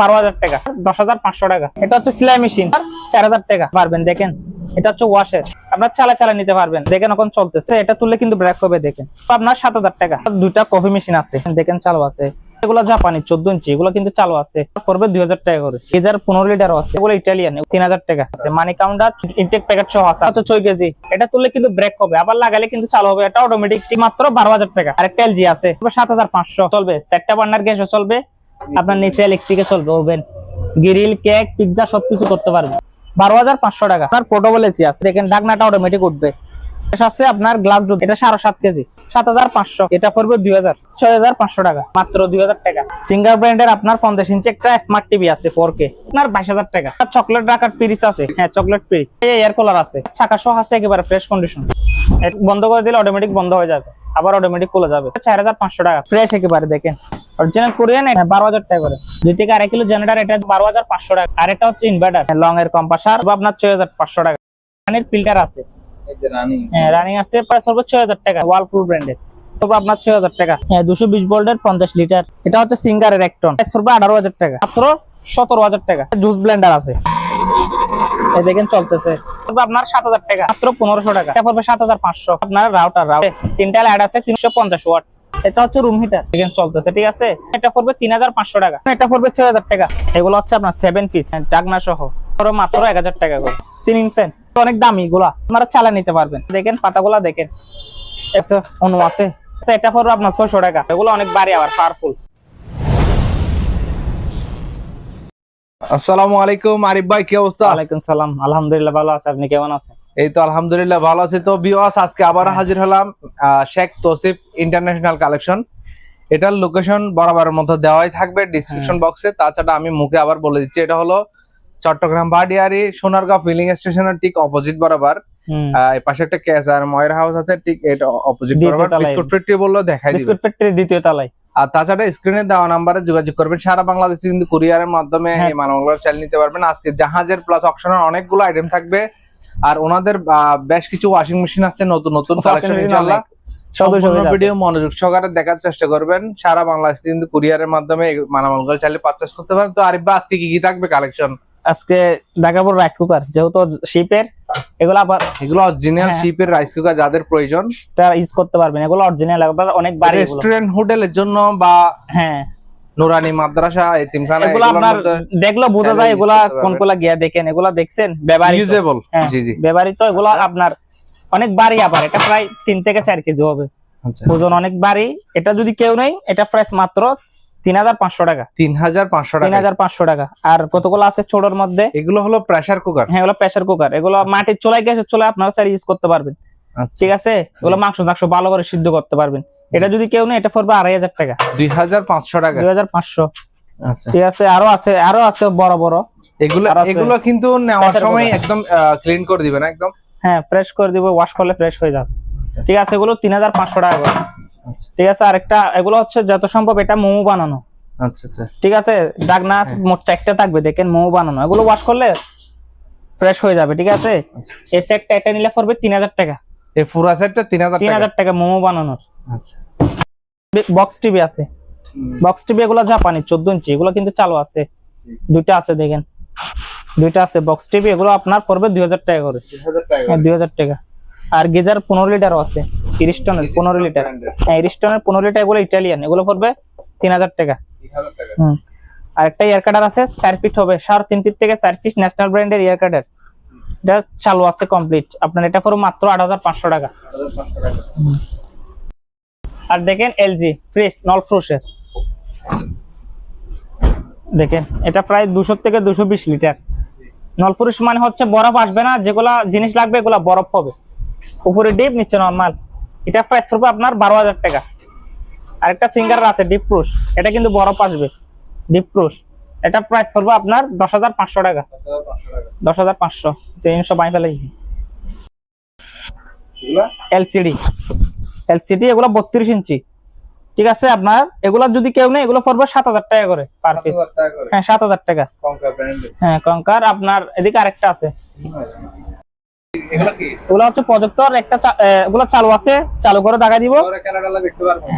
বারো হাজার টাকা, দশ হাজার পাঁচশো টাকা। এটা হচ্ছে সেলাই মেশিন চার হাজার টাকা। পারবেন, দেখেন। এটা হচ্ছে ওয়াশের আপনার চালা চালা নিতে পারবেন। দেখেন এখন চলতেছে। এটা তুললে কিন্তু ব্রেক হবে, দেখেন। আপনার সাত হাজার টাকা। দুইটা কফি মেশিন আছে, দেখেন চালু আছে। এগুলো জাপানি, চোদ্দ ইঞ্চি, এগুলো কিন্তু চালু আছে। পড়বে দুই হাজার টাকা করে। গিজার পনেরো লিটার আছে, এগুলো ইটালিয়ান তিন হাজার টাকা আছে। মানি কাউন্টার ইনটেক প্যাকেট সহ আছে। হচ্ছে ছয় কেজি। এটা তুললে কিন্তু ব্রেক হবে, আবার লাগালে কিন্তু চালু হবে। এটা অটোমেটিক মাত্র বারো হাজার টাকা। আরেকটা এলজি আছে সাত হাজার পাঁচশো। চলবে, চারটা বার্নার গ্যাসও চলবে। আপনার নিচে ইলেকট্রিকে চলবে ওভেন গ্রিল কেক পিৎজা সবকিছু করতে পারবে। বারো হাজার পাঁচশো টাকা। আপনার পোর্টেবল এসি আছে। দেখেন ঢাকনাটা অটোমেটিক উঠবে। আপনার গ্লাস ডোর এটা সাড়ে সাত কেজি। সাত পাঁচশো। এটা পড়বে দুই হাজার। ছয় হাজার পাঁচশো টাকা। মাত্র দুই হাজার টাকা। সিঙ্গার ব্র্যান্ডের আপনার পঞ্চাশ ইঞ্চি একটা স্মার্ট টিভি আছে ফোর আপনার বাইশ হাজার টাকা। চকলেট রাখার পিরিস আছে। হ্যাঁ চকলেট পিরিস এয়ার কুলার আছে। চাকা সহ আছে, একেবারে ফ্রেশ কন্ডিশন বন্ধ করে দিলে অটোমেটিক বন্ধ হয়ে যাবে। আবার অটোমেটিক খুলে যাবে। চার হাজার পাঁচশো টাকা। ফ্রেশ একেবারে, দেখেন। কোরিয়ান বারো হাজার টাকা করে। থেকে কিলো জেনারেটার এটা বারো হাজার পাঁচশো টাকা। আর এটা হচ্ছে ইনভার্টার লং এর কম্পাসার আপনার ছয় হাজার পাঁচশো টাকা। পানির ফিল্টার আছে। হ্যাঁ রানিং আছে প্রায় সর্বোচ্চ টাকা। ওয়ালফুল ব্র্যান্ডের আপনার হ্যাঁ পড়বে টাকা। মাত্র এই আপনার মাত্র তিনটা আছে, তিনশো পঞ্চাশ ওয়াট এটা হচ্ছে রুম হিটার চলতেছে, ঠিক আছে? পড়বে তিন হাজার পাঁচশো টাকা। এটা পড়বে ছয় হাজার টাকা। এগুলো হচ্ছে আপনার সহ। মাত্র এক হাজার টাকা করে। সিলিং ফ্যান অনেক দামি গুলা আপনারা চালা নিতে পারবেন। দেখেন পাতাগুলা দেখেন। অনু আছে। আচ্ছা, এটা পড়বে আপনার ছয়শো টাকা। এগুলো অনেক বাড়ি আবার পাওয়ারফুল আসসালামু আলাইকুম আরিফ ভাই কি অবস্থা? ওয়ালাইকুম সালাম। আলহামদুলিল্লাহ ভালো আছে। আপনি কেমন আছেন? এই তো আলহামদুলিল্লাহ ভালো আছি। তো বিওয়াস আজকে আবার হাজির হলাম আহ, শেখ তৌসিফ ইন্টারন্যাশনাল কালেকশন। এটার লোকেশন বরাবরের মতো দেওয়াই থাকবে ডিসক্রিপশন বক্সে তাছাড়া আমি মুখে আবার বলে দিচ্ছি এটা হলো চট্টগ্রাম ভাডিয়ারি সোনারগাঁও ফিলিং স্টেশনের ঠিক অপোজিট বরাবর। পাশে একটা ক্যাশ আর ময়ের হাউস আছে ঠিক এটা অপোজিট বরাবর। বিস্কুট ফ্যাক্টরি বললেও দেখাই বিস্কুট ফ্যাক্টরি দ্বিতীয় তলায়। আর তাছাড়া স্ক্রিনে দেওয়া নাম্বারে যোগাযোগ করবেন। সারা বাংলাদেশে কিন্তু কুরিয়ারের মাধ্যমে হ্যাঁ। এই মানবগুলো চাল নিতে পারবেন। আজকে জাহাজের প্লাস অপশনের অনেকগুলো আইটেম থাকবে। আর ওনাদের বেশ কিছু ওয়াশিং মেশিন আছে নতুন নতুন কালেকশন ইনশাআল্লাহ। সম্পূর্ণ ভিডিও মনোযোগ সহকারে দেখার চেষ্টা করবেন। সারা বাংলাদেশে কিন্তু কুরিয়ারের মাধ্যমে মালামালগুলো চাইলে পারচেস করতে পারেন। তো আরিফ আজকে কি কি থাকবে কালেকশন আজকে দেখাবো রাইস কুকার যেহেতু শিপের এগুলো আবার এগুলো অরিজিনাল। শিপের রাইস কুকার যাদের প্রয়োজন তারা ইউজ করতে পারবেন এগুলো অরিজিনাল আবার অনেক বাড়ি। রেস্টুরেন্ট হোটেলের জন্য বা হ্যাঁ নুরানি মাদ্রাসা এতিমখানা এগুলো আপনার দেখল বোঝা যায় এগুলা পারবেন। কোনগুলা গিয়া দেখেন এগুলা দেখছেন ব্যবহারিত ইউজেবল হ্যাঁ, জি জি ব্যবহারিত এগুলো আপনার অনেক বাড়ি আবার এটা প্রায় তিন থেকে চার কেজি হবে আচ্ছা ওজন অনেক বাড়ি এটা যদি কেউ নেই এটা ফ্রেশ মাত্র তিন হাজার পাঁচশো টাকা। তিন হাজার পাঁচশো তিন হাজার পাঁচশো টাকা। আর কতগুলো আছে ছোটর মধ্যে? এগুলো হলো প্রেসার কুকার হ্যাঁ এগুলো প্রেসার কুকার এগুলো মাটির চুলায় গ্যাসের চুলায় আপনারা ইউজ করতে পারবেন। আচ্ছা। ঠিক আছে? এগুলো মাংস ভালো করে সিদ্ধ করতে পারবেন। এটা যদি কেউ নেই এটা পড়বে আড়াই হাজার টাকা। দুই হাজার পাঁচশো টাকা। দুই হাজার পাঁচশো। আচ্ছা। ঠিক আছে? আরও আছে আরও আছে বড় বড়। এগুলো এগুলো কিন্তু নেওয়ার সময় একদম ক্লিন করে দিবেন একদম। হ্যাঁ ফ্রেশ করে দিব ওয়াশ করলে ফ্রেশ হয়ে যাবে। আচ্ছা। ঠিক আছে এগুলো তিন হাজার পাঁচশো টাকা করে। ঠিক আছে আরেকটা এগুলো হচ্ছে যত সম্ভব এটা মোমো বানানো। আচ্ছা আচ্ছা। ঠিক আছে ডাকনা না মোট চারটা থাকবে দেখেন মোমো বানানো। এগুলো ওয়াশ করলে ফ্রেশ হয়ে যাবে ঠিক আছে? আচ্ছা। এই সেটটা এটা নিলে পড়বে তিন হাজার টাকা। এই পুরা সেটটা তিন হাজার তিন টাকা? হাজার টাকা মোমো বানানোর। আচ্ছা। বক্স টিভি আছে। বক্স টিভি এগুলো জাপানি চোদ্দ ইঞ্চি এগুলো কিন্তু চালু আছে। দুইটা আছে দেখেন। দুইটা আছে বক্স টিভি এগুলো আপনার পড়বে দুই হাজার টাকা করে। তিন হাজার টাকা হ্যাঁ দুই হাজার টাকা। আর গিজার পনেরো লিটারও আছে তিরিশ টনের পনেরো লিটার। হ্যাঁ তিরিশ টনের পনেরো লিটার এগুলো ইটালিয়ান এগুলো পড়বে তিন হাজার টাকা। তিন হাজার টাকা। হুম। আর একটা ইয়ার কাটার আছে চার ফিট হবে সাড়ে তিন ফিট থেকে চার ফিট ন্যাশনাল ব্র্যান্ডের ইয়ার কাটার। এটা চালু আছে কমপ্লিট আপনার এটা পড়বে মাত্র আট হাজার পাঁচশো টাকা। আর দেখেন এলজি ফ্রিজ নল ফ্রুশের। দেখেন এটা প্রায় দুশো থেকে দুশো বিশ লিটার। নলফুরুষ মানে হচ্ছে বরফ আসবে না যেগুলা জিনিস লাগবে এগুলা বরফ হবে। উপরে ডিপ নিচে নর্মাল এটা প্রাইস পড়বে আপনার বারো হাজার টাকা। আরেকটা সিঙ্গার আছে ডিপ প্রুশ এটা কিন্তু বরফ আসবে ডিপ প্রুশ এটা প্রাইস পড়বে আপনার দশ হাজার পাঁচশো টাকা। দশ হাজার পাঁচশো। তিনশো বাই ফেলেছি এলসিডি এলসিডি এগুলো? বত্রিশ ইঞ্চি। ঠিক আছে আপনার এগুলা যদি কেউ নেই এগুলো পড়বে সাত হাজার টাকা করে পার পিস হ্যাঁ সাত হাজার টাকা। হ্যাঁ কঙ্কার আপনার এদিকে আরেকটা আছে। এগুলো হচ্ছে প্রজেক্টর একটা এগুলো চালু আছে চালু করে দেখা দিব।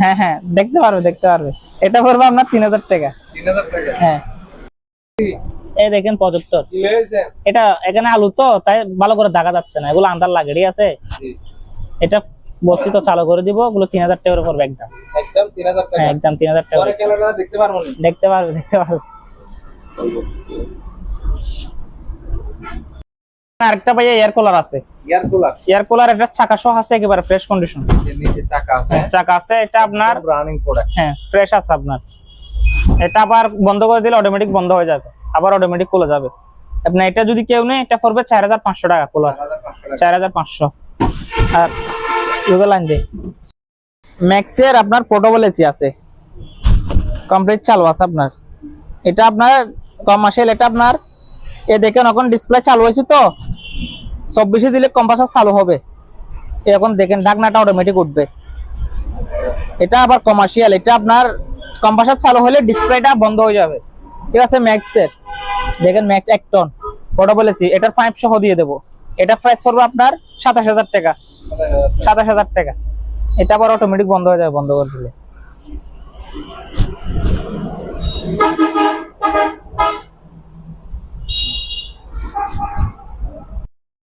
হ্যাঁ হ্যাঁ দেখতে পারবে দেখতে পারবে। এটা পড়বে আপনার তিন হাজার টাকা। হ্যাঁ। এই দেখেন প্রজেক্টর। এটা এখানে আলু তো তাই ভালো করে দেখা যাচ্ছে না। এগুলো আন্দার লাগে আছে। এটা বলছি তো চালু করে দিব ওগুলো তিন হাজার টাকার পড়বে একদম। একদম তিন হাজার টাকা। হ্যাঁ একদম তিন হাজার টাকা দেখতে পারব দেখতে পারবে দেখতে পারবে। আরেকটা ভাইয়া এয়ার কুলার আছে। এয়ার কুলার এয়ার কুলার একটা চাকা সহ আছে একেবারে ফ্রেশ কন্ডিশন নিচে চাকা আছে। চাকা আছে এটা আপনার রানিং প্রোডাক্ট হ্যাঁ ফ্রেশ আছে আপনার। এটা আবার বন্ধ করে দিলে অটোমেটিক বন্ধ হয়ে যাবে। আবার অটোমেটিক খুলে যাবে। আপনার এটা যদি কেউ নেই এটা পড়বে চার হাজার পাঁচশো টাকা কুলার চার হাজার পাঁচশো আর গুগল লাইন দে ম্যাক্সের আপনার পোর্টেবল এসি আছে। কমপ্লিট চালু আছে আপনার। এটা আপনার কমার্শিয়াল এটা আপনার এ দেখেন এখন ডিসপ্লে চালু হয়েছে তো। চব্বিশে দিলে কম্পাসার চালু হবে। এখন দেখেন ঢাকনাটা অটোমেটিক উঠবে। এটা আবার কমার্শিয়াল এটা আপনার কম্পাসার চালু হলে ডিসপ্লেটা বন্ধ হয়ে যাবে। ঠিক আছে ম্যাক্সের দেখেন ম্যাক্স এক টন পোর্টেবল এসি এটার পাইপ সহ দিয়ে দেবো। এটা প্রাইস পড়বে আপনার সাতাশ হাজার টাকা। সাতাশ হাজার টাকা। এটা আবার অটোমেটিক বন্ধ হয়ে যাবে, বন্ধ করে দিলে।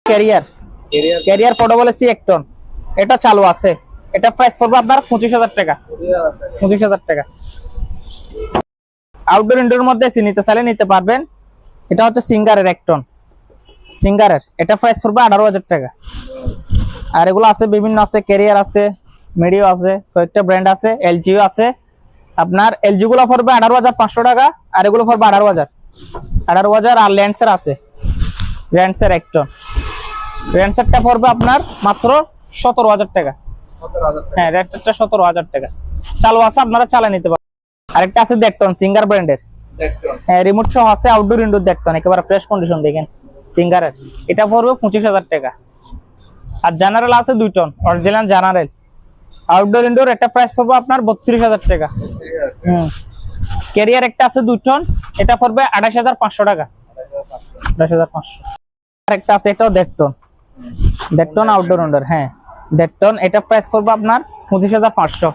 ক্যারিয়ার ক্যারিয়ার পোর্টেবল এসি এক টন এটা চালু আছে। এটা প্রাইস পড়বে আপনার পঁচিশ হাজার টাকা। পঁচিশ হাজার টাকা। আউটডোর ইনডোর মধ্যে এসি নিতে চাইলে নিতে পারবেন। এটা হচ্ছে সিঙ্গারের এক টন সিঙ্গারের। এটা প্রাইস পড়বে আঠারো হাজার টাকা। আর এগুলো আছে বিভিন্ন আছে। ক্যারিয়ার আছে মিডিও আছে কয়েকটা ব্র্যান্ড আছে এলজিও আছে। আপনার এলজি গুলো পড়বে আঠারো হাজার পাঁচশো টাকা আর এগুলো পড়বে আঠারো হাজার। আঠারো হাজার আর ল্যান্সের আছে। ল্যান্সের এক টন পড়বে আপনার মাত্র সতেরো হাজার টাকা। হ্যাঁ রেড সতেরো হাজার টাকা। চালু আছে আপনারা চালা নিতে পারেন আরেকটা আছে দেখটন সিঙ্গার ব্র্যান্ডের হ্যাঁ রিমোট সহ আছে আউটডোর ইনডোর দেখটন একেবারে ফ্রেশ কন্ডিশন দেখেন সিঙ্গারের এটা পড়বে পঁচিশ হাজার টাকা। আর জেনারেল আছে দুই ton original General outdoor indoor একটা প্রাইস পড়বে আপনার বত্রিশ হাজার টাকা। হুম। ক্যারিয়ার একটা আছে দুই টন এটা পড়বে আঠাশ হাজার পাঁচশো টাকা। আঠাশ হাজার পাঁচশো। আরেকটা আছে এটাও দেখটন দেখটন আউটডোর ইনডোর হ্যাঁ। দেখটন এটা প্রাইস পড়বে আপনার পঁচিশ হাজার পাঁচশো।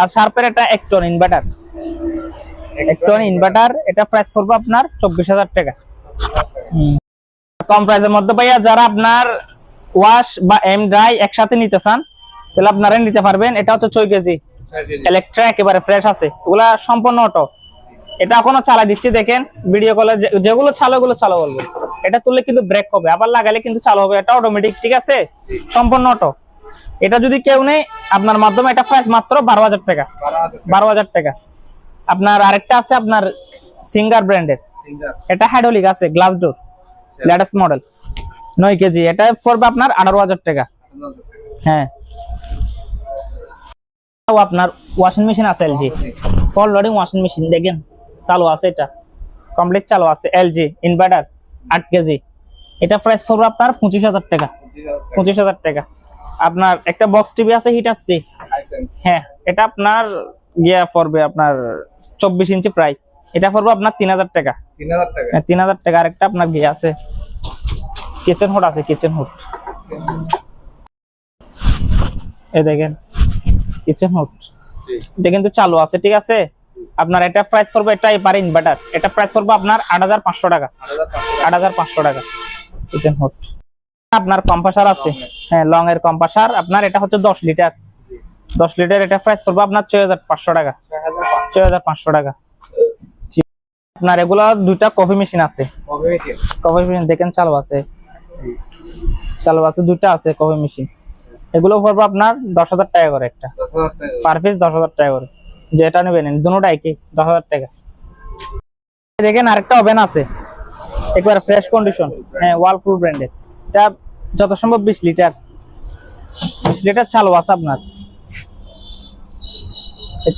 আর শার্পের এটা এক টন ইনভার্টার এক টন ইনভার্টার এটা প্রাইস পড়বে আপনার চব্বিশ হাজার টাকা। কম প্রাইসের মধ্যে ভাইয়া যারা আপনার ওয়াশ বা এম ড্রাই একসাথে নিতে চান তাহলে আপনারা নিতে পারবেন। এটা হচ্ছে ছয় কেজি। ইলেকট্রা একেবারে ফ্রেশ আছে। এগুলা সম্পূর্ণ অটো এটা এখনও চালা দিচ্ছি দেখেন। ভিডিও কলে যেগুলো চালো ওগুলো চালো বলবে। এটা তুললে কিন্তু ব্রেক হবে আবার লাগালে কিন্তু চালু হবে এটা অটোমেটিক ঠিক আছে? সম্পূর্ণ অটো এটা যদি কেউ নেই আপনার মাধ্যমে এটা প্রাইস মাত্র বারো হাজার টাকা। বারো হাজার টাকা। আপনার আরেকটা আছে আপনার সিঙ্গার ব্র্যান্ডের এটা হাইড্রোলিক আছে গ্লাস ডোর লেটেস্ট মডেল নয় কেজি এটা পড়বে আপনার আঠারো হাজার টাকা। হ্যাঁ। আপনার ওয়াশিং মেশিন আছে LG full loading washing machine দেখেন চালু আছে এটা। কমপ্লিট চালু আছে এলজি ইনভার্টার আট কেজি। এটা প্রাইস পড়বে আপনার পঁচিশ হাজার টাকা। পঁচিশ হাজার টাকা। আপনার একটা বক্স টিভি আছে হিট আসছে হ্যাঁ এটা আপনার ইয়ে পড়বে আপনার চব্বিশ ইঞ্চি প্রাইস এটা পড়বে আপনার তিন হাজার টাকা। তিন হাজার টাকা। হ্যাঁ, তিন হাজার টাকা। আরেকটা আপনার গিয়ে আছে। কিচেন হুড আছে কিচেন হুড এই দেখেন কিচেন হুড এটা কিন্তু চালু আছে ঠিক আছে? আপনার এটা প্রাইস পড়বে এটা এপারে ইনভার্টার এটা প্রাইস পড়বে আপনার আট হাজার পাঁচশো টাকা। আট হাজার পাঁচশো। টাকা। কিচেন হুড আপনার কম্পাসার আছে। হ্যাঁ লং এর কম্পাসার আপনার এটা হচ্ছে দশ লিটার দশ লিটার এটা প্রাইস পড়বে আপনার ছয় হাজার পাঁচশো টাকা। ছয় হাজার পাঁচশো। টাকা। আপনার এগুলা দুইটা কফি মেশিন আছে। কফি মেশিন দেখেন চালু আছে। চালু আছে দুইটা আছে কফি মেশিন এগুলো পড়বে আপনার দশ হাজার টাকা করে একটা। পার পিস দশ হাজার টাকা করে। যেটা নেবেন দুটোটা একই, দশ হাজার টাকা। দেখেন আরেকটা ওভেন আছে, একবার ফ্রেশ কন্ডিশন হ্যাঁ ওয়ালফুল ব্র্যান্ডের এটা যত সম্ভব বিশ লিটার বিশ লিটার চালু আছে আপনার।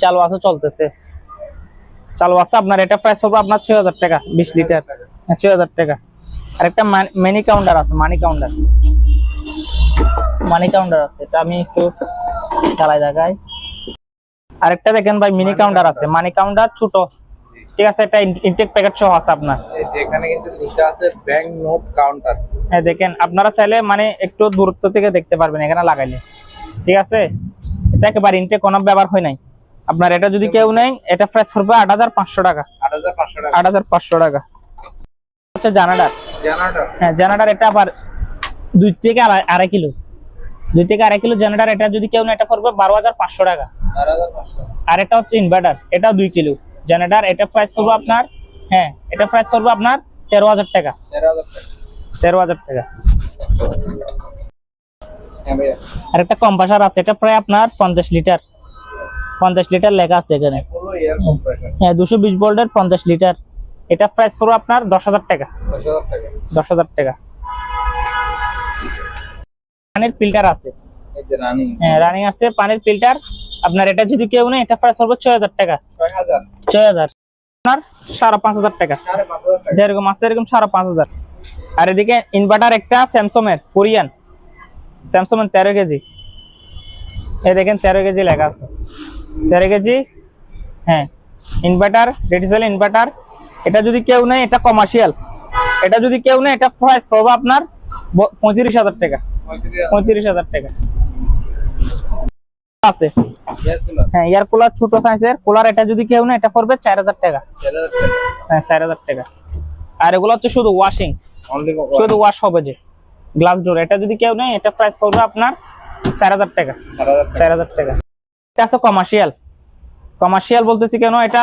চালু আছে, চলতেছে। চালু আছে আপনার, এটা প্রাইস পড়বে আপনার ছয় হাজার টাকা, বিশ লিটার হ্যাঁ ছয় হাজার টাকা। আর একটা মানি কাউন্টার আছে মানি কাউন্টার মানি কাউন্টার আছে, এটা আমি একটু চালাই দেখাই। আরেকটা দেখেন ভাই মিনি কাউন্টার আছে মানি কাউন্টার ছোট। ঠিক আছে এটা ইনটেক প্যাকেট সহ আছে আপনার। এই যে এখানে কিন্তু লেখা আছে ব্যাংক নোট কাউন্টার হ্যাঁ দেখেন আপনারা চাইলে মানে একটু দূরত্ব থেকে দেখতে পারবেন এখানে লাগাইলে। ঠিক আছে? এটা একেবারে ইনটেক কোনো ব্যবহার হয় নাই। আপনার এটা যদি কেউ নেয় এটা ফ্রেশ পড়বে আট হাজার পাঁচশো টাকা। আট হাজার পাঁচশো টাকা। হচ্ছে জানাডার। জেনারেটর হ্যাঁ জেনারেটার এটা আবার দুই থেকে আড়াই কিলো। দুই থেকে আড়াই কিলো জেনারেটার এটা যদি কেউ নেয় এটা পড়বে বারো হাজার পাঁচশো টাকা। আর এটা হচ্ছে ইনভার্টার এটাও দুই কিলো। জেনারেটার এটা প্রাইস পড়বে আপনার হ্যাঁ এটা প্রাইস পড়বে আপনার তেরো হাজার টাকা। তেরো হাজার টাকা। আর একটা কম্পাসার আছে এটা প্রায় আপনার পঞ্চাশ লিটার। পঞ্চাশ লিটার লেখা আছে এখানে। কম্প্রেসার হ্যাঁ দুশো বিশ ভোল্টের পঞ্চাশ লিটার। এটা প্রাইস পড়বে আপনার দশ হাজার টাকা। দশ হাজার টাকা। পানির ফিল্টার আছে। হ্যাঁ রানিং আছে পানির ফিল্টার। আপনার এটা যদি কেউ নেই এটা প্রাইস পড়বে ছয় হাজার টাকা। ছয় হাজার। আপনার সাড়ে পাঁচ হাজার টাকা। যেরকম আছে এরকম সাড়ে পাঁচ হাজার। আর এদিকে ইনভার্টার একটা স্যামসং এর কোরিয়ান স্যামসং এর তেরো কেজি। এই দেখেন তেরো কেজি লেখা আছে। তেরো কেজি হ্যাঁ। ইনভার্টার ডিজিটাল ইনভার্টার এটা যদি কেউ নেই এটা কমার্শিয়াল এটা যদি কেউ নেই এটা প্রাইস পড়বে আপনার পঁয়ত্রিশ হাজার টাকা। পঁয়ত্রিশ হাজার টাকা। আছে। হ্যাঁ এয়ার কুলার ছোট সাইজের কুলার এটা যদি কেউ নেই এটা পড়বে চার হাজার টাকা। চার হাজার টাকা হ্যাঁ চার হাজার টাকা। আর এগুলো হচ্ছে শুধু ওয়াশিং শুধু ওয়াশ হবে যে। গ্লাস ডোর এটা যদি কেউ নেই এটা প্রাইস পড়বে আপনার চার হাজার টাকা। চার হাজার টাকা। এটা আছে কমার্শিয়াল কমার্শিয়াল বলতেছি কেন এটা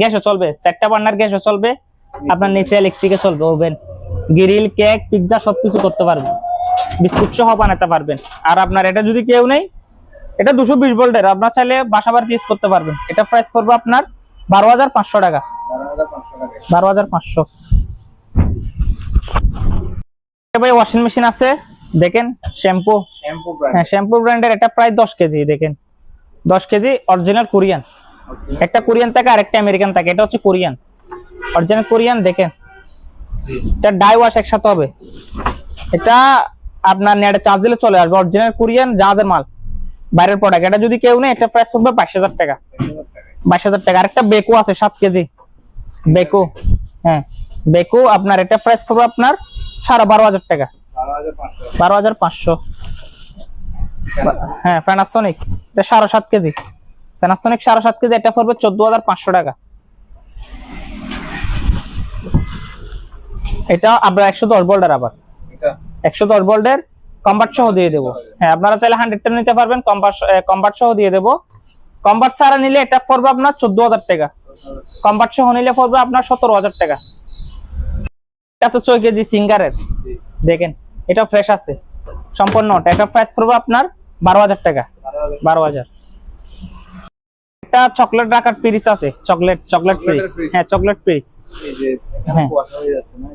গ্যাসও চলবে। চারটা বার্নার গ্যাসও চলবে। আপনার নিচে ইলেকট্রিকে চলবে ওভেন গ্রিল কেক পিৎজা সবকিছু করতে পারবেন। বিস্কুট সহ বানাতে পারবেন। আর আপনার এটা যদি কেউ নেই এটা দুশো বিশ ভোল্টের আপনার চাইলে বাসা বাড়িতে ইউজ করতে পারবেন। এটা প্রাইস পড়বে আপনার বারো হাজার পাঁচশো টাকা। বারো হাজার পাঁচশো। ভাই ওয়াশিং মেশিন আছে। দেখেন শ্যাম্পু শ্যাম্পু হ্যাঁ শ্যাম্পু ব্র্যান্ডের এটা প্রায় দশ কেজি দেখেন। দশ কেজি অরিজিনাল কোরিয়ান একটা কোরিয়ান থাকে আর একটা আমেরিকান থাকে। এটা হচ্ছে কোরিয়ান অরিজিনাল কোরিয়ান দেখেন। এটা ডাই ওয়াশ একসাথে হবে। এটা আপনার নেটে চার্জ দিলে চলে আসবে। অরিজিনাল কোরিয়ান জাহাজের মাল। বাইরের প্রোডাক্ট এটা যদি কেউ নেই এটা প্রাইস পড়বে বাইশ হাজার টাকা। বাইশ হাজার টাকা। আরেকটা বেকো আছে, সাত কেজি। বেকো হ্যাঁ। বেকো আপনার এটা প্রাইস পড়বে আপনার সাড়ে বারো হাজার টাকা। বারো হাজার পাঁচশো। হ্যাঁ প্যানাসোনিক এটা সাড়ে সাত কেজি। প্যানাসোনিক সাড়ে সাত কেজি, এটা পড়বে চোদ্দ হাজার পাঁচশো টাকা। এটা আপনার একশো দশ ভোল্টের আবার। একশো দশ ভোল্টের সহ দিয়ে দেবো। হ্যাঁ আপনারা চাইলে হান্ড্রেডটা নিতে পারবেন সহ দিয়ে দেবো। ছাড়া নিলে এটা পড়বে আপনার চোদ্দ হাজার টাকা। কম্পার্ট সহ নিলে পড়বে আপনার সতেরো হাজার টাকা। আছে ছয় কেজি সিঙ্গারের। দেখেন এটা ফ্রেশ আছে। সম্পূর্ণ এটা প্রাইস পড়বে আপনার বারো হাজার টাকা। বারো হাজার। একটা চকলেট রাখার পিরিস আছে। চকলেট চকলেট পিরিস হ্যাঁ চকলেট পিরিস এই যে এখানে যাচ্ছে না?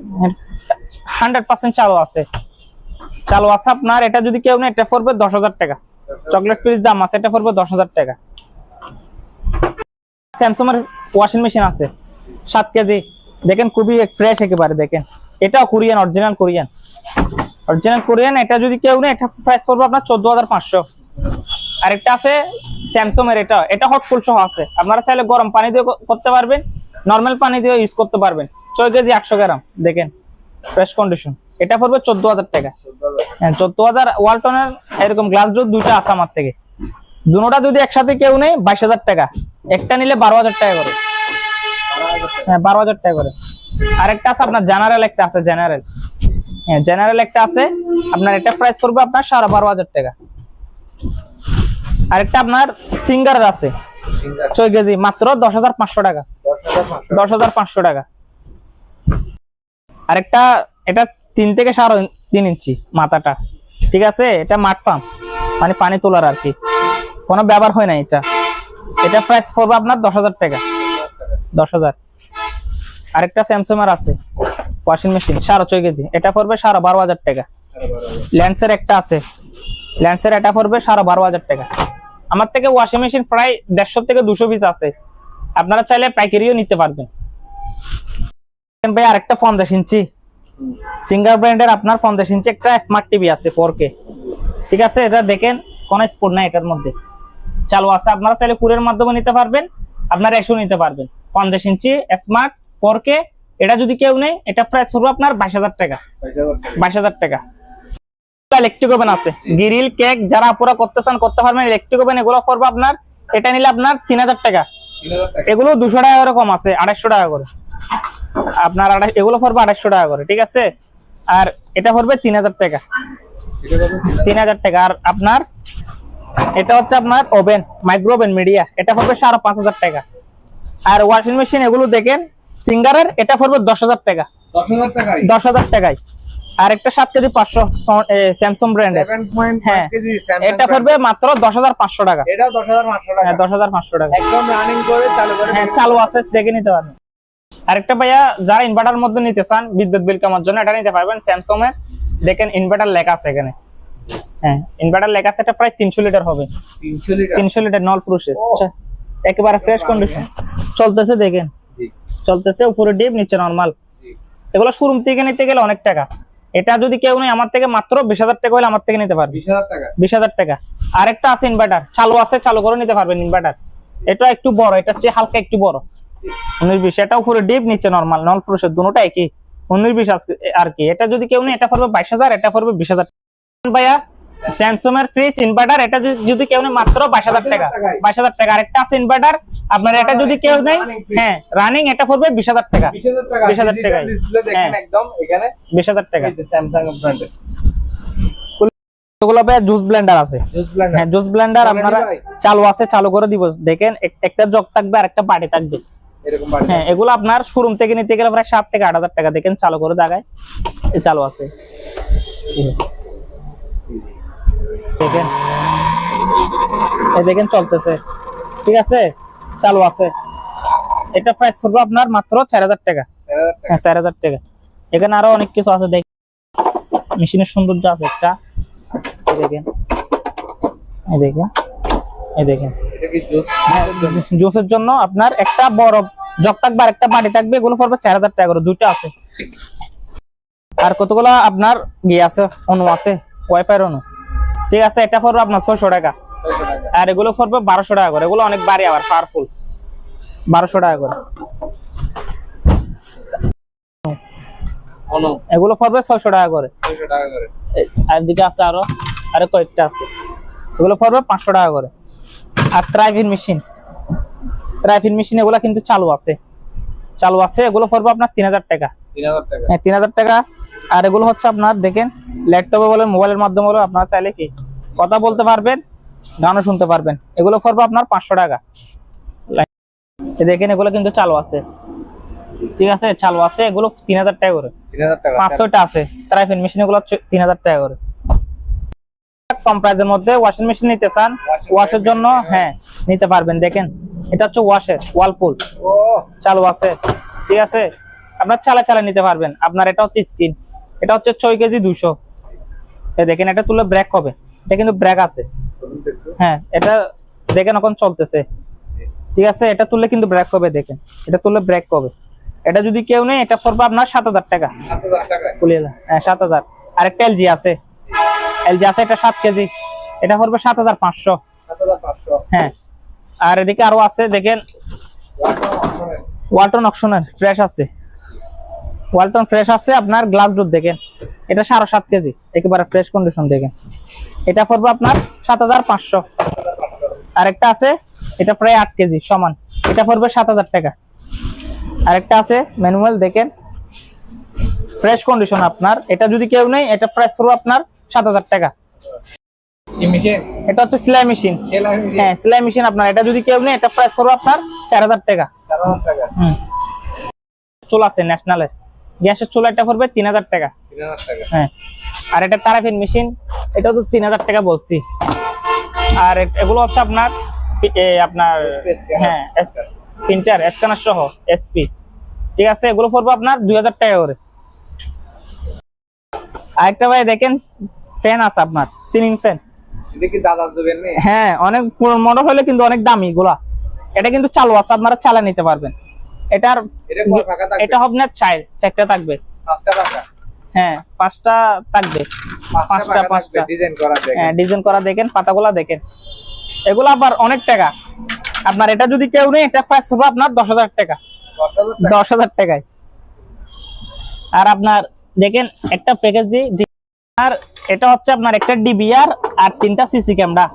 হান্ড্রেড পার্সেন্ট চালু আছে। চালু আছে আপনার এটা যদি কেউ নেই এটা পড়বে দশ হাজার টাকা। চকলেট পিরিস দাম আছে এটা পড়বে দশ হাজার টাকা। স্যামসং এর ওয়াশিং মেশিন আছে। সাত কেজি। দেখেন খুবই ফ্রেশ একেবারে দেখেন। এটাও Korean original Korean original Korean এটা যদি কেউ নেই এটা প্রাইস পড়বে আপনার চোদ্দ হাজার পাঁচশো। আরেকটা আছে স্যামসং এর এটা। এটা হট ফুল সহ আছে। আপনারা চাইলে গরম পানি দিয়ে করতে পারবেন নর্মাল পানি দিয়ে ইউজ করতে পারবেন। ছয় কেজি একশো গ্রাম, দেখেন ফ্রেশ কন্ডিশন এটা পড়বে চোদ্দ হাজার টাকা। হ্যাঁ চোদ্দ হাজার ওয়ালটনের এরকম গ্লাস ডোর দুইটা আছে আমার থেকে। দুটোটা যদি একসাথে কেউ নেই বাইশ হাজার টাকা। একটা নিলে বারো হাজার টাকা করে। হ্যাঁ বারো হাজার টাকা করে। আরেকটা আছে আপনার জেনারেল একটা আছে জেনারেল হ্যাঁ জেনারেল একটা আছে। আপনার এটা প্রাইস পড়বে আপনার সাড়ে বারো হাজার টাকা। আরেকটা আপনার সিঙ্গারের আছে। ছয় কেজি মাত্র দশ হাজার পাঁচশো টাকা। দশ হাজার পাঁচশো। দশ হাজার পাঁচশো টাকা। আরেকটা এটা তিন থেকে সাড়ে তিন ইঞ্চি মাথাটা। ঠিক আছে? এটা মাঠ পাম্প। মানে পানি তোলার আর কি। কোনো ব্যবহার হয় না এটা। এটা প্রাইস পড়বে আপনার দশ হাজার টাকা। দশ হাজার। আরেকটা স্যামসাং এর আছে। ওয়াশিং মেশিন সাড়ে ছয় কেজি। এটা পড়বে সাড়ে বারো হাজার টাকা। ল্যান্সের একটা আছে। ল্যান্সের এটা পড়বে সাড়ে বারো হাজার টাকা। আমার থেকে ওয়াশিং মেশিন প্রায় দেড়শো থেকে দুশো পিস আছে। আপনারা চাইলে পাইকারিও নিতে পারবেন। ভাই, আরেকটা পঞ্চাশ ইঞ্চি। সিঙ্গার ব্র্যান্ডের আপনার পঞ্চাশ ইঞ্চি একটা স্মার্ট টিভি আছে ফোর কে ঠিক আছে, এটা দেখেন, কোনো স্পোর্ট নাই এটার মধ্যে। চালু আছে, আপনারা চাইলে কুরের মাধ্যমে নিতে পারবেন, আপনারা এসেও নিতে পারবেন। পঞ্চাশ ইঞ্চি স্মার্ট ফোর কে এটা যদি কেউ নেই এটা প্রাইস পড়বে আপনার বাইশ হাজার টাকা। বাইশ হাজার টাকা। ইলেকট্রিক ওভেন আছে। গ্রিল কেক যারা পুরো করতে চান করতে পারবেন। ইলেকট্রিক ওভেন এগুলো পড়বে আপনার এটা নিলে আপনার তিন হাজার টাকা। এগুলো দুশো টাকা করে কম আছে আড়াইশো টাকা করে। আপনার এগুলো পড়বে আড়াইশো টাকা করে ঠিক আছে? আর এটা পড়বে তিন হাজার টাকা। তিন হাজার টাকা। আর আপনার এটা হচ্ছে আপনার ওভেন মাইক্রো ওভেন মিডিয়া এটা পড়বে সাড়ে পাঁচ হাজার টাকা। আর ওয়াশিং মেশিন এগুলো দেখেন সিঙ্গারের এটা পড়বে দশ হাজার টাকা। দশ হাজার টাকায়? দশ হাজার টাকায়। আর একটা সাত কেজি পাঁচশো স্যামসং ব্র্যান্ডের হ্যাঁ এটা পড়বে মাত্র দশ হাজার পাঁচশো টাকা। এটা দশ হাজার পাঁচশো টাকা। হ্যাঁ দশ হাজার পাঁচশো টাকা। একদম রানিং করে চালু করে। হ্যাঁ চালু আছে দেখে নিতে পারবেন। আরেকটা ভাইয়া যারা ইনভার্টার মধ্যে নিতে চান বিদ্যুৎ বিল কমার জন্য এটা নিতে পারবেন স্যামসং এর দেখেন ইনভার্টার লেখা আছে এখানে। হ্যাঁ ইনভার্টার লেখা আছে এটা প্রায় তিনশো লিটার হবে। তিনশো লিটার? নল ফুরুষের ও। আচ্ছা, একেবারে ফ্রেশ কন্ডিশন চলতেছে দেখেন। চলতেছে উপরে ডিপ নিচে নর্মাল এগুলো শোরুম থেকে নিতে গেলে অনেক টাকা। এটা যদি কেউ নেই আমার থেকে মাত্র বিশ হাজার টাকা হলে আমার থেকে নিতে পারবে। বিশ হাজার টাকা? বিশ হাজার টাকা। আরেকটা আছে ইনভার্টার চালু আছে চালু করে নিতে পারবেন ইনভার্টার এটা একটু বড় এটা চেয়ে হালকা একটু বড়। উনিশ বিশ এটা উপরে ডিপ নিচে নর্মাল নল ফ্রুশের দুটো একই। উনিশ বিশ আর কি। এটা যদি কেউ নেই এটা পড়বে বাইশ হাজার এটা পড়বে বিশ হাজার ভাইয়া স্যামসং এর ফ্রিজ ইনভার্টার এটা যদি- কেউ নেই মাত্র বাইশ হাজার টাকা। বাইশ হাজার টাকা। আরেকটা আছে ইনভার্টার আপনার এটা যদি কেউ fridge। হ্যাঁ রানিং এটা পড়বে বিশ হাজার টাকা। বিশ হাজার টাকা। 20,000 টাকায়। ডিসপ্লে দেখেন হ্যাঁ। একদম এখানে। বিশ হাজার টাকা। স্যামসাং ব্র্যান্ডের জুস ব্লেন্ডার আছে। হ্যাঁ জুস ব্লেন্ডার বলেন আপনারা চালু আছে চালু করে দিব। দেখেন এক- একটা জগ থাকবে আর একটা বাটি থাকবে। হ্যাঁ এগুলো আপনার শোরুম থেকে নিতে গেলে প্রায় সাত থেকে আট হাজার টাকা। দেখেন চালু করে দেখায়। চালু আছে। দেখেন। এই দেখেন চলতেছে। ঠিক আছে? চালু আছে। এটা প্রাইস পড়বে আপনার মাত্র চার হাজার টাকা। হ্যাঁ চার হাজার টাকা। এখানে আরও অনেক কিছু আছে দেখ মেশিনের সৌন্দর্য আছে একটা। দেখেন। এই দেখেন। এই দেখেন। জুস? জুসের জন্য আপনার একটা বড় জগ থাকবে আর একটা বাটি থাকবে। এগুলো পড়বে চার হাজার টাকা করে। দুইটা আছে। আর কতগুলো আপনার ইয়ে আছে অনু আছে ওয়াইফাই অনু ঠিক আছে এটা পড়বে আপনার ছয়শো টাকা। আর এগুলো পড়বে বারোশো টাকা করে। এগুলো অনেক বাড়ি আবার পাওয়ারফুল বারোশো টাকা করে। এগুলো পড়বে ছয়শো টাকা করে। আর দিকে আছে আরও আরও কয়েকটা আছে। এগুলো পড়বে পাঁচশো টাকা করে। আর ট্রাইভিন মেশিন ট্রাইভিন মেশিন এগুলো কিন্তু চালু আছে। চালু আছে এগুলো পড়বে আপনার তিন হাজার টাকা। তিন হাজার টাকা। হ্যাঁ তিন হাজার টাকা। আর এগুলো হচ্ছে আপনার দেখেন ল্যাপটপে বলেন মোবাইলের মাধ্যমে বলে আপনারা চাইলে কি কথা বলতে পারবেন গানও শুনতে পারবেন। এগুলো পড়বে আপনার পাঁচশো টাকা। দেখেন এগুলো কিন্তু চালু আছে। ঠিক আছে চালু আছে এগুলো তিন হাজার টাকা করে। পাঁচশোটা আছে ট্রাইফিন মেশিন এগুলো তিন হাজার টাকা করে। কম প্রাইজের মধ্যে ওয়াশিং মেশিন নিতে চান ওয়াশের জন্য হ্যাঁ নিতে পারবেন। দেখেন এটা হচ্ছে ওয়াশের ওয়ালপুল চালু আছে। ঠিক আছে? আপনার চালা চালা নিতে পারবেন। আপনার এটা হচ্ছে স্ক্রিন এটা হচ্ছে ছয় কেজি দুশো। দেখেন এটা তুলে ব্রেক হবে। এটা কিন্তু ব্রেক আছে। হ্যাঁ এটা দেখেন এখন চলতেছে। ঠিক আছে? এটা তুললে কিন্তু ব্রেক হবে দেখেন। এটা তুললে ব্রেক হবে। এটা যদি কেউ নেই এটা পড়বে আপনার সাত হাজার টাকা। সাত হাজার হ্যাঁ হাজার। আরেকটা এলজি আছে। এলজি আছে এটা সাত কেজি। এটা পড়বে সাত হাজার পাঁচশো। সাত হাজার পাঁচশো। হ্যাঁ। আর এদিকে আরও আছে দেখেন। ওয়ালটন অপশনের ফ্রেশ আছে। ওয়ালটন ফ্রেশ আছে আপনার গ্লাস ডোর দেখেন। এটা সাড়ে সাত কেজি একেবারে ফ্রেশ কন্ডিশন দেখেন। এটা পড়বে আপনার সাত হাজার পাঁচশো। আরেকটা আছে এটা প্রায় আট কেজি সমান। এটা পড়বে সাত হাজার টাকা। আরেকটা আছে ম্যানুয়াল দেখেন। ফ্রেশ কন্ডিশন আপনার। এটা যদি কেউ নেই এটা প্রাইস পড়বে আপনার সাত হাজার টাকা। এটা হচ্ছে সেলাই মেশিন হ্যাঁ সেলাই মেশিন আপনার। এটা যদি কেউ নেই এটা প্রাইস পড়বে আপনার চার হাজার টাকা। চুলা আছে ন্যাশনালের গ্যাসের তিন হাজার টাকা। তিন হাজার টাকা। হ্যাঁ। আর এটা তারাফিন মেশিন এটাও তো তিন হাজার টাকা বলছি। আর এগুলো হচ্ছে আপনার আপনার হ্যাঁ। প্রিন্টার স্ক্যানার সহ এসপি ঠিক আছে এগুলো পড়বে আপনার দুই হাজার টাকা করে। আরেকটা ভাই দেখেন ফ্যান আছে আপনার সিলিং ফ্যান। হ্যাঁ অনেক মডেল হলে কিন্তু অনেক দামি গুলা এটা কিন্তু চালু আছে আপনারা চালা নিতে পারবেন। এটার এটা হবে না চার চারটা থাকবে। হ্যাঁ পাঁচটা থাকবে। পাঁচটা, হ্যাঁ ডিজাইন করা দেখেন পাতাগুলা দেখেন। এগুলো আবার অনেক টাকা। আপনার এটা যদি কেউ নেই এটা প্রাইস হবে আপনার দশ হাজার টাকা। দশ হাজার টাকায়। আর আপনার দেখেন একটা প্যাকেজ দিই আর এটা হচ্ছে আপনার একটা ডিবিআর আর তিনটা সিসি ক্যামেরা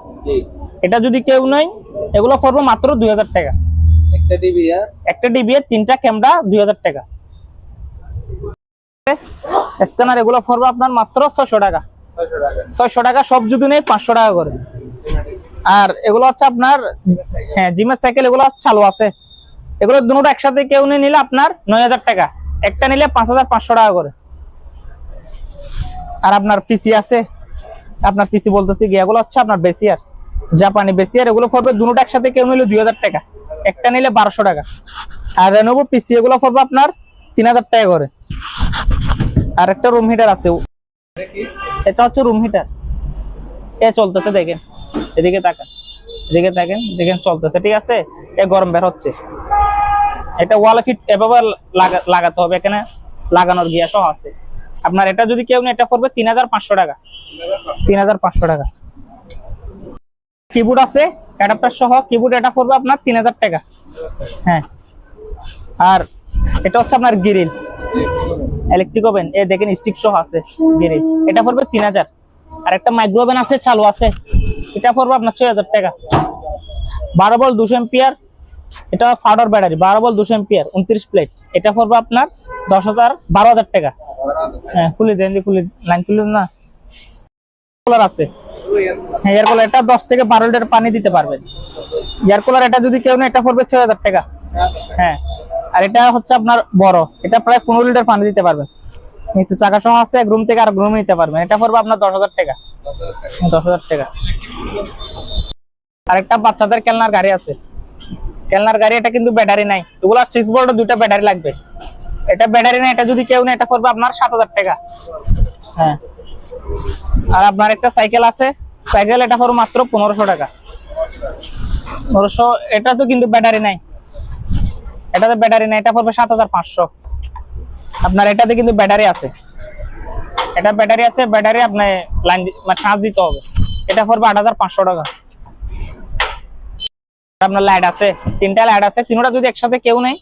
এটা যদি কেউ নেই এগুলো পড়বে মাত্র দুই হাজার টাকা। একটা টিভি আর একটা ডিবিআর তিনটা ক্যামেরা দুই হাজার টাকা। স্ক্যানার এগুলো পড়বে আপনার মাত্র ছয়শো টাকা। ছয়শো টাকা। সব যদি নেই পাঁচশো টাকা করে। আর এগুলো হচ্ছে আপনার হ্যাঁ জিমের সাইকেল এগুলো চালু আছে। এগুলো দুটো একসাথে কেউ নিয়ে নিলে আপনার নয় হাজার টাকা। একটা নিলে পাঁচ হাজার পাঁচশো টাকা করে। আর আপনার পিসি আছে, আপনার পিসি বলতেছি এগুলো হচ্ছে আপনার বেসিয়ার জাপানি বেসিয়ার এগুলো পড়বে দুটো একসাথে কেউ নিলে দুই হাজার টাকা, একটা নিলে বারোশো টাকা। আর রেনোভো পিসি এগুলো পড়বে আপনার তিন হাজার টাকা করে। আর একটা রুম হিটার আছে, এটা হচ্ছে রুম হিটার এ চলতেছে, দেখেন, এদিকে তাকান, এদিকে তাকেন, দেখেন চলতেছে, ঠিক আছে? এ গরম বের হচ্ছে। এটা ওয়াল ফিট এভাবে লাগা- লাগাতে হবে, এখানে লাগানোর গিয়া সহ আছে। আপনার এটা যদি কেউ এটা পড়বে তিন হাজার পাঁচশো টাকা। তিন হাজার পাঁচশো টাকা। কিবোর্ড আছে, অ্যাডাপ্টার সহ, কিবোর্ড এটা পড়বে আপনার তিন হাজার টাকা। হ্যাঁ। আর এটা হচ্ছে আপনার গ্রিল। ইলেকট্রিক ওভেন এ দেখেন স্টিক সহ আছে গ্রিল। এটা পড়বে তিন হাজার। আর একটা মাইক্রো ওভেন আছে, চালু আছে। এটা পড়বে আপনার ছয় হাজার টাকা। বারো বল দুশো এম্পিয়ার। এটা ফাউডার ব্যাটারি, বারো বল দুশো এম্পিয়ার, উনত্রিশ প্লেট এটা পড়বে আপনার দশ হাজার, বারো হাজার টাকা। হ্যাঁ খুলে দেন দিয়ে খুলে লাইন খুলে না। কুলার আছে। হ্যাঁ এয়ার কুলার এটা দশ থেকে বারো লিটার পানি দিতে পারবেন। এয়ার কুলার এটা যদি কেউ না এটা পড়বে ছয় হাজার টাকা। হ্যাঁ আর এটা হচ্ছে আপনার বড়। এটা প্রায় পনেরো লিটার পানি দিতে পারবেন। নিচে চাকা সহ আছে, এক রুম থেকে আর রুম নিতে পারবেন। এটা পড়বে আপনার দশ হাজার টাকা। দশ হাজার টাকা। আরেকটা বাচ্চাদের খেলনার গাড়ি আছে। খেলনার গাড়ি, এটা কিন্তু ব্যাটারি নাই। এগুলো সিক্স ভোল্ট দুইটা ব্যাটারি লাগবে। এটা ব্যাটারি নাই, এটা যদি কেউ নেই এটা পড়বে আপনার সাত হাজার টাকা। হ্যাঁ। আর আপনার একটা সাইকেল আছে। সাইকেল এটা পড়বে মাত্র পনেরোশো টাকা। পনেরোশো এটা তো কিন্তু ব্যাটারি নাই। এটাতে ব্যাটারি নাই, এটা পড়বে সাত হাজার পাঁচশো। আপনার এটাতে কিন্তু ব্যাটারি আছে। এটা ব্যাটারি আছে ব্যাটারি আপনার লাইন চার্জ দিতে হবে। এটা পড়বে আট হাজার পাঁচশো টাকা। আপনার লাইট আছে তিনটা লাইট আছে তিনটা যদি একসাথে কেউ নেই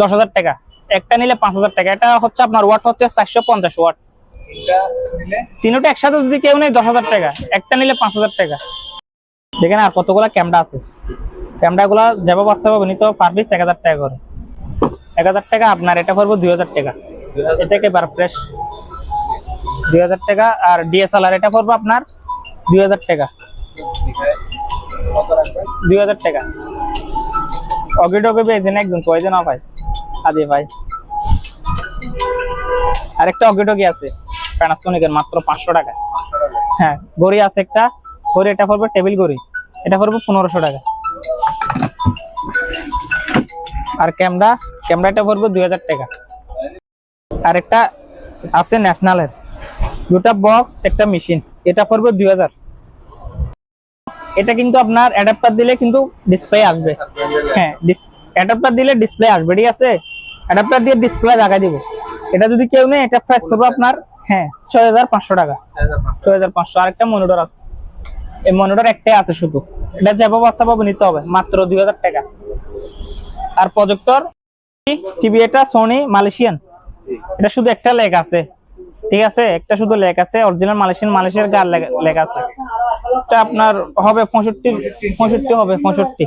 দশ হাজার টাকা। একটা নিলে পাঁচ হাজার টাকা। এটা হচ্ছে আপনার ওয়াট হচ্ছে চারশো পঞ্চাশ ওয়াট। তিনটা একসাথে যদি কেউ নেই দশ হাজার টাকা। একটা নিলে পাঁচ হাজার টাকা। দেখেন আর কতগুলা ক্যামেরা আছে। ক্যামেরা গুলা যাব বাচ্চা পাবো নিতে পার পিস এক হাজার টাকা করে। এক হাজার টাকা আপনার এটা পড়ব দুই হাজার টাকা। এটা একেবারে ফ্রেশ দুই হাজার টাকা আর ডিএসএলআর এটা পড়ব আপনার দুই হাজার টাকা। দুই হাজার টাকা। অগি টগে পেয়েছেন একজন কয়জন ভাই? আদি ভাই। আরেকটা অগি টগি আছে প্যানাসোনিকের মাত্র পাঁচশো টাকা হ্যাঁ গড়ি আছে একটা গড়ি এটা পড়বে টেবিল গড়ি এটা পড়বে পনেরোশো টাকা আর ক্যামেরা ক্যামেরাটা পড়বে দুই হাজার টাকা। আর একটা আছে ন্যাশনালের দুটা বক্স একটা মেশিন এটা পড়বে দুই হাজার। এটা কিন্তু আপনার অ্যাডাপ্টার দিলে কিন্তু ডিসপ্লে আসবে। হ্যাঁ অ্যাডাপ্টার দিলে ডিসপ্লে আসবে ঠিক আছে? অ্যাডাপ্টার দিয়ে ডিসপ্লে লাগাই দিব। এটা যদি কেউ নেই এটা প্রাইস করব আপনার হ্যাঁ ছয় হাজার পাঁচশো টাকা। ছয় হাজার পাঁচশো। আরেকটা মনিটর আছে। এই মনিটর একটাই আছে শুধু। এটা যাব পাবো নিতে হবে। মাত্র দুই হাজার টাকা। আর প্রজেক্টর টিভি এটা সোনি মালয়েশিয়ান এটা শুধু একটা লেগ আছে। ঠিক আছে? একটা শুধু লেগ আছে অরিজিনাল মালয়েশিয়ান, মালয়েশিয়ার গার লেগ আছে। এটা আপনার হবে পঁয়ষট্টি পঁয়ষট্টি হবে, পঁয়ষট্টি।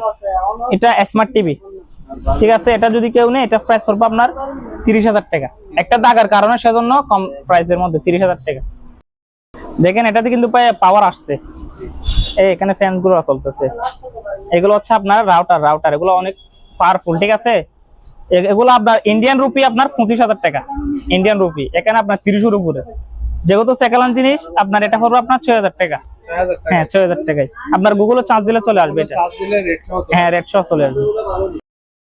এটা স্মার্ট টিভি ঠিক আছে? এটা যদি কেউ নেই এটা প্রাইস পড়বে আপনার তিরিশ হাজার টাকা। একটা দাগার কারণে সেজন্য কম প্রাইসের মধ্যে, তিরিশ হাজার টাকা। দেখেন, এটাতে কিন্তু পাওয়ার আসছে। এই এখানে ফ্যানগুলো চলতেছে। এগুলো হচ্ছে আপনার রাউটার রাউটার এগুলো অনেক পাওয়ারফুল ঠিক আছে? এগুলো আপনার ইন্ডিয়ান রুপি আপনার পঁচিশ হাজার টাকা। ইন্ডিয়ান রুপি এখানে আপনার তিরিশের উপরে। যেহেতু সেকেন্ড জিনিস আপনার এটা পড়বে আপনার ছয় হাজার টাকা। হ্যাঁ ছয় হাজার টাকায়। আপনার গুগলে চার্জ দিলে চলে আসবে এটা। হ্যাঁ রেড সহ চলে আসবে।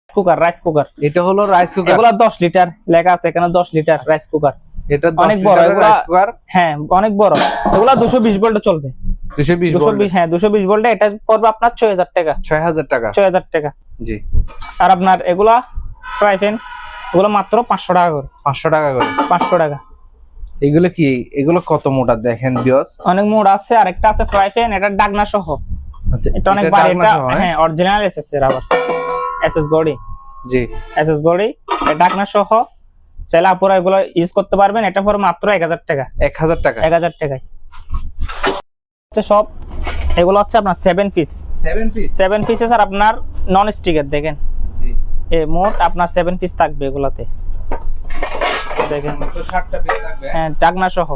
কুকার রাইস কুকার এটা হলো রাইস কুকার এগুলা দশ লিটার লেখা আছে এখানে দশ লিটার রাইস কুকার এটা অনেক বড়, হ্যাঁ অনেক বড়। এগুলা দুশো বিশ ভোল্টে চলবে। দুশো বিশ দুশো বিশ হ্যাঁ দুশো বিশ ভোল্টে এটা পড়বে আপনার ছয় হাজার টাকা। ছয় হাজার টাকা। ছয় হাজার টাকা। জি। আর আপনার এগুলা ফ্রাই প্যান এগুলো মাত্র পাঁচশো টাকা করে। পাঁচশো টাকা করে? পাঁচশো টাকা। এগুলো কি এগুলো কত মোটা দেখেন বিয়স অনেক মোড আছে আর একটা আছে ফ্রাই প্যান এটা ডাকনা সহ। আচ্ছা এটা অনেক এটা এটা হ্যাঁ? হ্যাঁ অরিজিনাল এসএস এর আবার। এসএস বডি জি। এসএস বডি ঢাকনা সহ। চাইলে আপুরা এগুলো ইউজ করতে পারবেন এটা পরে মাত্র এক হাজার টাকা। এক হাজার টাকা? এক হাজার টাকায়। হচ্ছে সব এগুলো হচ্ছে আপনার seven piece seven piece seven পিসে স্যার আপনার নন স্টিকের দেখেন। মোট আপনার সেভেন পিস থাকবে এগুলাতে। দেখেন থাকবে হ্যাঁ? ডাকনা সহ।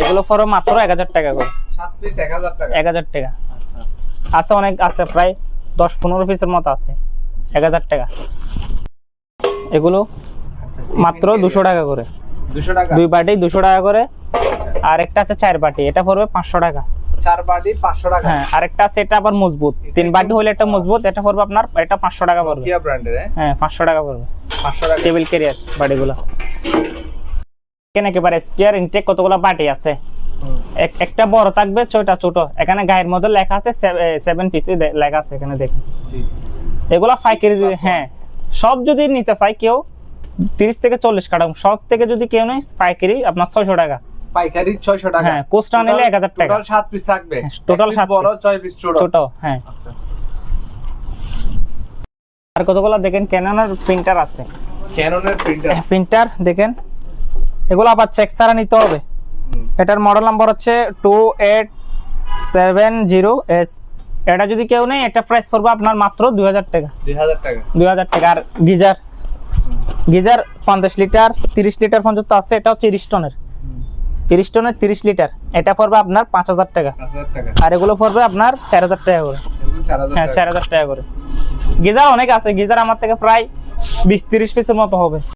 এগুলো পরে মাত্র এক হাজার টাকা করে। এক হাজার টাকা। টাকা। আচ্ছা আছে অনেক আছে প্রায় দশ পনেরো পিসের মতো আছে। এক হাজার টাকা। এগুলো মাত্র দুশো টাকা করে। দুশো টাকা? দুই বাটি দুশো টাকা করে। আর একটা আছে চার বাটি। এটা পড়বে পাঁচশো টাকা। চার বাটি পাঁচশো টাকা। হ্যাঁ আরেকটা আছে এটা আবার মজবুত। তিন বাটি হলে একটা মজবুত এটা পড়বে আপনার এটা পাঁচশো টাকা পড়বে। কিয়া ব্র্যান্ডের হ্যাঁ? পাঁচশো টাকা পড়বে। পাঁচশো টাকা। টেবিল ক্যারিয়ার বাটিগুলো। এখানে একেবারে স্পিয়ার ইনটেক কতগুলো বাটি আছে? এক- একটা বড় থাকবে ছয়টা ছোট। এখানে গায়ের মধ্যে লেখা আছে সেভেন পিস লেখা আছে এখানে দেখেন। এগুলো পাইকারি হ্যাঁ সব যদি নিতে চাই কেউ তিরিশ থেকে চল্লিশ কাটা সব থেকে যদি কেউ নেই পাইকারি আপনার ছয়শো টাকা। পাইকারি ছয়শো টাকা। হ্যাঁ, কোস্টা নিলে 1000 টাকা। টোটাল সাত পিস থাকবে। হ্যাঁ, total সাত বড় পিস ছোট। ছোট হ্যাঁ। আচ্ছা। আর কতগুলো দেখেন ক্যাননের প্রিন্টার আছে। ক্যাননের প্রিন্টার প্রিন্টার দেখেন। এগুলো আবার চেক ছাড়া নিতে হবে। এটার মডেল নাম্বার হচ্ছে two eight seven zero S এটা যদি কেউ নেই এটা প্রাইস পড়বে আপনার মাত্র দুই হাজার টাকা। দুই হাজার টাকা। দুই হাজার টাকা। আর গিজার গিজার পঞ্চাশ লিটার তিরিশ লিটার পর্যন্ত আছে। এটা হচ্ছে তিরিশ টনের। তিরিশ টনের তিরিশ লিটার। এটা পড়বে আপনার পাঁচ হাজার টাকা। আর এগুলো পড়বে আপনার চার হাজার টাকা করে। হ্যাঁ চার হাজার টাকা করে। গিজার অনেক আছে গিজার আমার থেকে প্রায় বিশ তিরিশ পিসের মতো হবে।